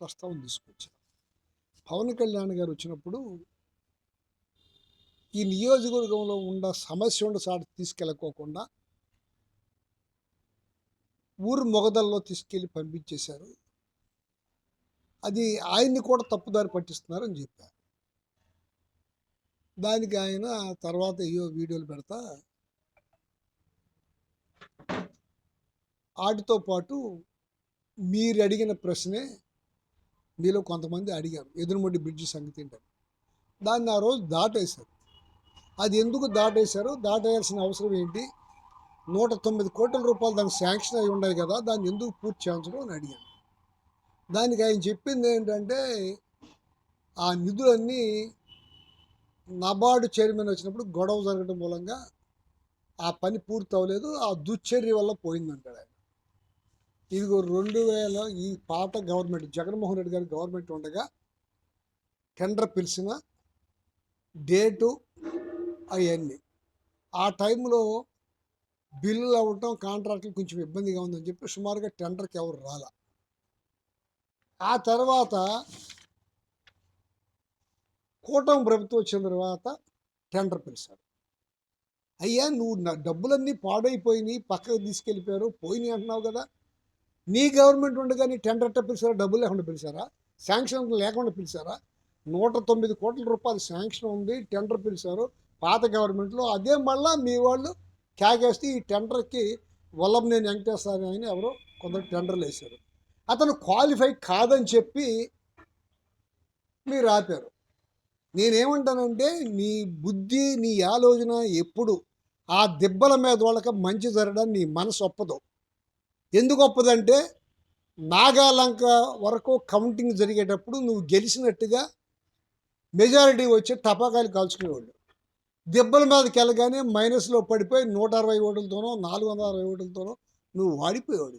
ప్రస్తావన తీసుకొచ్చారు. పవన్ కళ్యాణ్ గారు వచ్చినప్పుడు ఈ నియోజకవర్గంలో ఉన్న సమస్య ఉండ సాటి తీసుకెళ్ళకోకుండా ఊరు మొగదల్లో తీసుకెళ్ళి పంపించేశారు. అది ఆయన్ని కూడా తప్పుదారి పట్టిస్తున్నారని చెప్పారు. దానికి ఆయన తర్వాత ఏయో వీడియోలు పెడతా వాటితో పాటు మీరు అడిగిన ప్రశ్నే మీలో కొంతమంది అడిగారు ఎదురుమొడ్డి బ్రిడ్జి సంగతి ఏంటని. దాన్ని ఆ రోజు దాటేశారు. అది ఎందుకు దాటేశారు? దాటేయాల్సిన అవసరం ఏంటి? నూట తొమ్మిది కోట్ల రూపాయలు దానికి శాంక్షన్ అయి ఉన్నాయి కదా దాన్ని ఎందుకు పూర్తి చేయించడం అని అడిగాను దానికి ఆయన చెప్పింది ఏంటంటే ఆ నిధులన్నీ నబార్డు చైర్మన్ వచ్చినప్పుడు గొడవ జరగడం మూలంగా ఆ పని పూర్తి అవ్వలేదు ఆ దుశ్చర్య వల్ల పోయిందంటాడు ఆయన. ఇదిగో రెండు వేల ఈ పాత గవర్నమెంట్ జగన్మోహన్ రెడ్డి గారి గవర్నమెంట్ ఉండగా టెండర్ పిలిచిన డేటు అవన్నీ ఆ టైంలో బిల్లులు అవ్వటం కాంట్రాక్టులు కొంచెం ఇబ్బందిగా ఉందని చెప్పి సుమారుగా టెండర్కి ఎవరు రాలా. ఆ తర్వాత కూటమి ప్రభుత్వం వచ్చిన తర్వాత టెండర్ పిలిచారు. అయ్యా నువ్వు నా డబ్బులన్నీ పాడైపోయినాయి పక్కకు తీసుకెళ్ళిపోయారు పోయినాయి అంటున్నావు కదా. నీ గవర్నమెంట్ ఉండగానే టెండర్ అట్ట పిలిచారా? డబ్బులు లేకుండా పిలిచారా? శాంక్షన్ లేకుండా పిలిచారా? నూట తొమ్మిది కోట్ల రూపాయలు శాంక్షన్ ఉంది టెండర్ పిలిచారు. పాత గవర్నమెంట్లో అదే మళ్ళీ మీ వాళ్ళు క్యాగేస్తే ఈ టెండర్కి వల్లభనేని వెంకటేశ్వర ఆయన ఎవరో కొందరు టెండర్లు వేశారు. అతను క్వాలిఫై కాదని చెప్పి మీరు ఆపారు. నేనేమంటానంటే నీ బుద్ధి నీ ఆలోచన ఎప్పుడు ఆ దెబ్బల మీద వాళ్ళకి మంచి జరగడం నీ మనసు ఒప్పదు. ఎందుకు ఒప్పదంటే నాగాలంక వరకు కౌంటింగ్ జరిగేటప్పుడు నువ్వు గెలిచినట్టుగా మెజారిటీ వచ్చి టపాకాయలు కాల్చుకునేవాళ్ళు. దెబ్బల మీదకి వెళ్ళగానే మైనస్లో పడిపోయి నూట అరవై ఓటులతోనో నాలుగు వందల అరవై ఓటులతోనో నువ్వు వాడిపోయేవాడు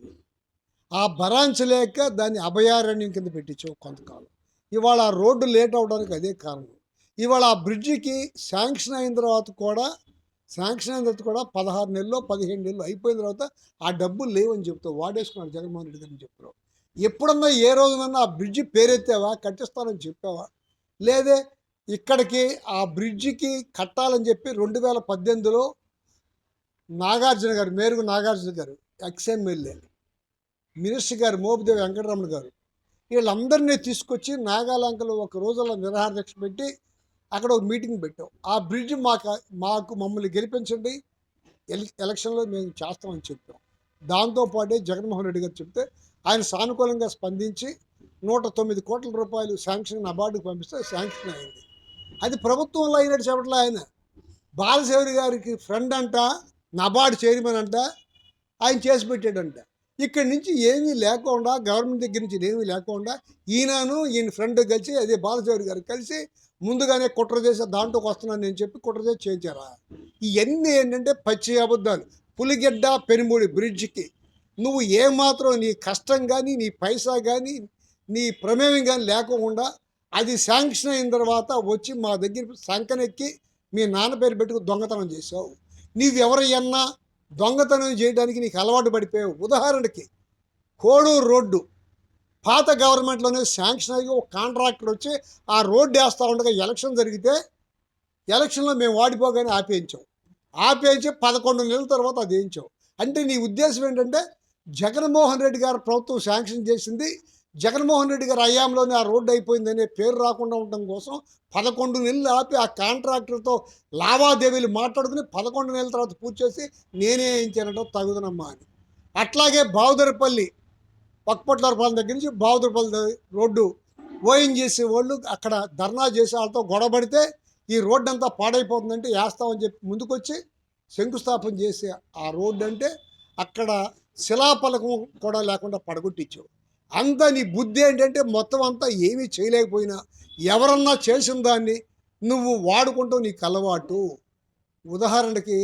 ఆ భరాంచలేక దాన్ని అభయారణ్యం కింద పెట్టించావు కొంతకాలం. ఇవాళ ఆ రోడ్డు లేట్ అవడానికి అదే కారణం. ఇవాళ ఆ బ్రిడ్జికి శాంక్షన్ అయిన తర్వాత కూడా శాంక్షన్ అయిన తర్వాత కూడా పదహారు నెలలో పదిహేను నెలలు అయిపోయిన తర్వాత ఆ డబ్బులు లేవని చెప్తావు. వాడేసుకున్నాడు జగన్మోహన్ రెడ్డి గారిని చెప్తావు ఎప్పుడన్నా ఏ రోజునన్నా ఆ బ్రిడ్జి పేరెత్తావా? కట్టిస్తానని చెప్పావా? లేదే ఇక్కడికి ఆ బ్రిడ్జికి కట్టాలని చెప్పి రెండు వేల పద్దెనిమిదిలో నాగార్జున గారు మేరుగు నాగార్జున గారు ఎక్స్ఎమ్మెల్యే మినిస్టర్ గారు మోపిదేవి వెంకటరమణ గారు వీళ్ళందరినీ తీసుకొచ్చి నాగాలంకలో ఒక రోజుల నిరాహార దీక్ష పెట్టి అక్కడ ఒక మీటింగ్ పెట్టాం. ఆ బ్రిడ్జ్ మాకు మాకు మమ్మల్ని గెలిపించండి. ఎల- ఎలక్షన్లో మేము చేస్తామని చెప్పాం. దాంతోపాటే జగన్మోహన్ రెడ్డి గారు చెప్తే ఆయన సానుకూలంగా స్పందించి నూట తొమ్మిది కోట్ల రూపాయలు శాంక్షన్ అవార్డుకు పంపిస్తే శాంక్షన్ అయింది. అది ప్రభుత్వంలో అయినట్టు చెప్పట్లే ఆయన. బాలశౌరి గారికి ఫ్రెండ్ అంట నబార్డ్ చైర్మన్ అంట ఆయన చేసి పెట్టాడంట. ఇక్కడి నుంచి ఏమీ లేకుండా గవర్నమెంట్ దగ్గర నుంచి ఏమీ లేకుండా ఈయనను ఈయన ఫ్రెండ్ కలిసి అదే బాలశౌరి గారు కలిసి ముందుగానే కుట్ర చేసి దాంట్లోకి వస్తున్నాను నేను చెప్పి కుట్ర చేసి చేయించారా? ఇవన్నీ ఏంటంటే పచ్చి అబద్ధాలు. పులిగెడ్డ పెనుమూడి బ్రిడ్జికి. నువ్వు ఏమాత్రం నీ కష్టం కానీ నీ పైసా కానీ నీ ప్రమేయం కానీ లేకుండా అది శాంక్షన్ అయిన తర్వాత వచ్చి మా దగ్గర సంకనెక్కి మీ నాన్న పేరు పెట్టుకు దొంగతనం చేసావు నీవెవరయ్యన్నా దొంగతనం చేయడానికి నీకు అలవాటు పడిపోయావు. ఉదాహరణకి కోడూరు రోడ్డు. పాత గవర్నమెంట్లోనే శాంక్షన్ అయ్యి ఒక కాంట్రాక్టర్ వచ్చి ఆ రోడ్డు వేస్తూ ఉండగా ఎలక్షన్ జరిగితే ఎలక్షన్లో మేము వాడిపోగానే ఆపేయించాం. ఆపేయించి పదకొండు నెలల తర్వాత అది వేయించాం. అంటే నీ ఉద్దేశం ఏంటంటే జగన్మోహన్ రెడ్డి గారు ప్రభుత్వం శాంక్షన్ చేసింది. జగన్మోహన్ రెడ్డి గారు అయ్యాంలోనే ఆ రోడ్డు అయిపోయిందనే పేరు రాకుండా ఉండడం కోసం పదకొండు నెలలు ఆపి ఆ కాంట్రాక్టర్తో లావాదేవీలు మాట్లాడుకుని పదకొండు నెలల తర్వాత పూర్తి చేసి నేనే వేయించానంటే తగుదనమ్మా అని. అట్లాగే బావుదరపల్లి పక్కపట్లరపాలెం దగ్గర నుంచి బావుదరపల్లి రోడ్డు ఓయం చేసే వాళ్ళు అక్కడ ధర్నా చేసే వాళ్ళతో గొడవబడితే ఈ రోడ్డు అంతా పాడైపోతుందంటే వేస్తామని చెప్పి ముందుకొచ్చి శంకుస్థాపన చేసే ఆ రోడ్డు అంటే అక్కడ శిలాఫలకం కూడా లేకుండా పడగొట్టించావు అంత నీ బుద్ధి ఏంటంటే మొత్తం అంతా ఏమీ చేయలేకపోయినా ఎవరన్నా చేసిన దాన్ని నువ్వు వాడుకుంటావు నీకు అలవాటు ఉదాహరణకి